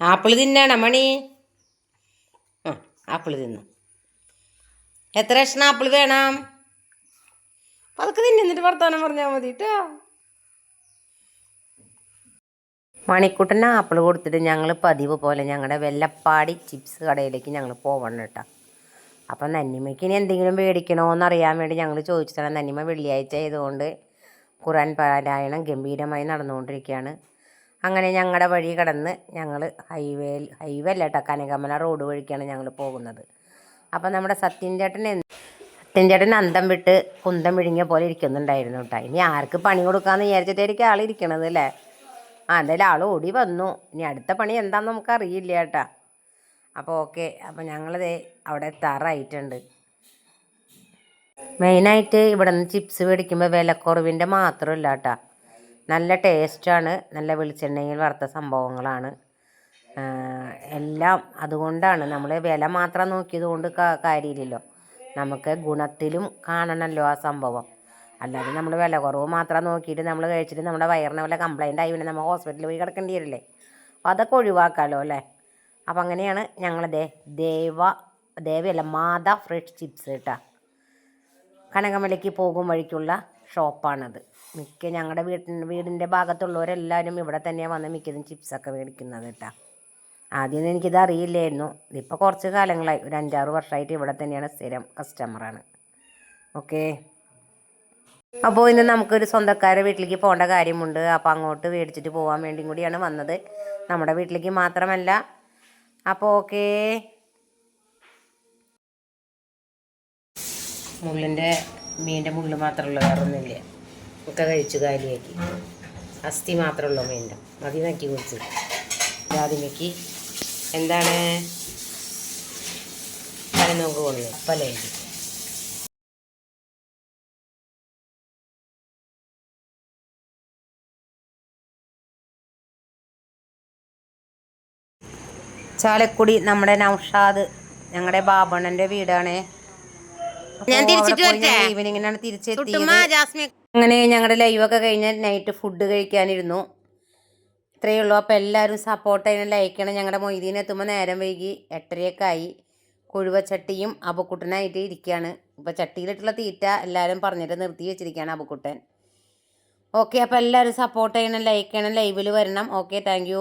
Apple തിന്നാണോ മണി? ആ apple തിന്നു. എത്ര കഷ്ണം ആപ്പിൾ വേണം? അതൊക്കെ തിന്നിട്ട് വർത്താനം പറഞ്ഞാൽ മതി കേട്ടോ മണിക്കുട്ടന് ആപ്പിൾ കൊടുത്തിട്ട് ഞങ്ങൾ പതിവ് പോലെ ഞങ്ങളുടെ വെല്ലപ്പാടി ചിപ്സ് കടയിലേക്ക് ഞങ്ങൾ പോവണം കേട്ടോ അപ്പം നന്നിമയ്ക്ക് ഇനി എന്തെങ്കിലും മേടിക്കണോന്ന് അറിയാൻ വേണ്ടി ഞങ്ങൾ ചോദിച്ചതാണ്. നന്നിമ വെള്ളിയാഴ്ച ആയതുകൊണ്ട് ഖുറാൻ പാരായണം ഗംഭീരമായി നടന്നുകൊണ്ടിരിക്കുകയാണ് അങ്ങനെ ഞങ്ങളുടെ വഴി കടന്ന് ഞങ്ങൾ ഹൈവേ ഹൈവേ അല്ല കേട്ടോ കനകമല റോഡ് വഴിക്കാണ് ഞങ്ങൾ പോകുന്നത്. അപ്പം നമ്മുടെ സത്യൻ ചേട്ടൻ എന്ത് സത്യൻ ചേട്ടൻ അന്തം വിട്ട് കുന്തം വിഴുങ്ങിയ പോലെ ഇരിക്കുന്നുണ്ടായിരുന്നു കേട്ടോ ഇനി ആർക്ക് പണി കൊടുക്കാമെന്ന് വിചാരിച്ചിട്ടായിരിക്കും ആൾ ഇരിക്കണത് അല്ലേ ആ എന്തായാലും ആൾ ഓടി വന്നു. ഇനി അടുത്ത പണി എന്താണെന്ന് നമുക്ക് അറിയില്ല കേട്ടാ അപ്പോൾ ഓക്കെ അപ്പോൾ ഞങ്ങളത് അവിടെ എത്താറായിട്ടുണ്ട്. മെയിനായിട്ട് ഇവിടെ നിന്ന് ചിപ്സ് മേടിക്കുമ്പോൾ വിലക്കുറവിന്റെ മാത്രമല്ല കേട്ടോ നല്ല ടേസ്റ്റാണ്. നല്ല വെളിച്ചെണ്ണയിൽ വറുത്ത സംഭവങ്ങളാണ്. എല്ലാം അതുകൊണ്ടാണ്. നമ്മൾ വില മാത്രം നോക്കിയത് കൊണ്ട് കാര്യമില്ലല്ലോ. നമുക്ക് ഗുണത്തിലും കാണണമല്ലോ ആ സംഭവം. അല്ലാതെ നമ്മൾ വില കുറവ് മാത്രം നോക്കിയിട്ട് നമ്മൾ കഴിച്ചിട്ട് നമ്മുടെ വയറിന് വല്ല കംപ്ലൈന്റ് ആയി പിന്നെ നമ്മൾ ഹോസ്പിറ്റലിൽ പോയി കിടക്കേണ്ടി വരില്ലേ? അപ്പോൾ അതൊക്കെ ഒഴിവാക്കാമല്ലോ അല്ലേ? അപ്പം അങ്ങനെയാണ് ഞങ്ങളതേ ദേവ ദേവയല്ല മാത ഫ്രഷ് ചിപ്സ് കേട്ടോ. കനകമലയ്ക്ക് പോകും വഴിക്കുള്ള ഷോപ്പാണത്. മിക്ക ഞങ്ങളുടെ വീട്ടിന്റെ വീടിന്റെ ഭാഗത്തുള്ളവരെല്ലാവരും ഇവിടെ തന്നെയാണ് വന്ന് മിക്കതും ചിപ്സൊക്കെ മേടിക്കുന്നത് കേട്ടോ ആദ്യമൊന്നും എനിക്കിത് അറിയില്ലായിരുന്നു. ഇതിപ്പോൾ കുറച്ച് കാലങ്ങളായി. ഒരു അഞ്ചാറ് വർഷമായിട്ട് ഇവിടെ തന്നെയാണ് സ്ഥിരം കസ്റ്റമറാണ് ഓക്കെ. അപ്പോൾ ഇന്ന് നമുക്കൊരു സ്വന്തക്കാരെ വീട്ടിലേക്ക് പോകേണ്ട കാര്യമുണ്ട്. അപ്പോൾ അങ്ങോട്ട് മേടിച്ചിട്ട് പോകാൻ വേണ്ടിയും കൂടിയാണ് വന്നത്. നമ്മുടെ വീട്ടിലേക്ക് മാത്രമല്ല. അപ്പോൾ ഓക്കേ. മുള്ളിന്റെ മീന്റെ മുള്ളു മാത്രമല്ല വേറെ ഒന്നുമില്ല ഒക്കെ കഴിച്ചു കാലിയാക്കി. അസ്ഥി മാത്രമുള്ളൂ വേണ്ട മതി നക്കി കുടിച്ച് ആദ്യമേക്ക് എന്താണ്? പനനോക്ക് കൊള്ളു പലയുണ്ട് ചാലക്കുടി നമ്മുടെ നൗഷാദ് ഞങ്ങളുടെ ബാബണ്ണന്റെ വീടാണ്. ഞാൻ തിരിച്ചിട്ട്? ഈവനിങ്ങിനാണ് തിരിച്ചെത്തി അങ്ങനെ ഞങ്ങളുടെ ലൈവൊക്കെ കഴിഞ്ഞ് നൈറ്റ് ഫുഡ് കഴിക്കാനിരുന്നു. ഇത്രയേ ഉള്ളൂ. അപ്പോൾ എല്ലാവരും സപ്പോർട്ട് ചെയ്യണം ലൈക്ക് ഞങ്ങളുടെ മൊയ്തീനെ എത്തുമ്പോൾ നേരം വൈകി എട്ടരയൊക്കെ ആയി കുഴുവച്ചട്ടിയും അബുക്കുട്ടനായിട്ട് ഇരിക്കുകയാണ് ഇപ്പോൾ ചട്ടിയിലിട്ടുള്ള തീറ്റ എല്ലാവരും പറഞ്ഞിട്ട് നിർത്തി വെച്ചിരിക്കുകയാണ് അബുക്കുട്ടൻ. ഓക്കെ അപ്പോൾ എല്ലാവരും സപ്പോർട്ട് ചെയ്യണം ലൈക്ക് ചെയ്യണം ലൈവിൽ വരണം. Okay thank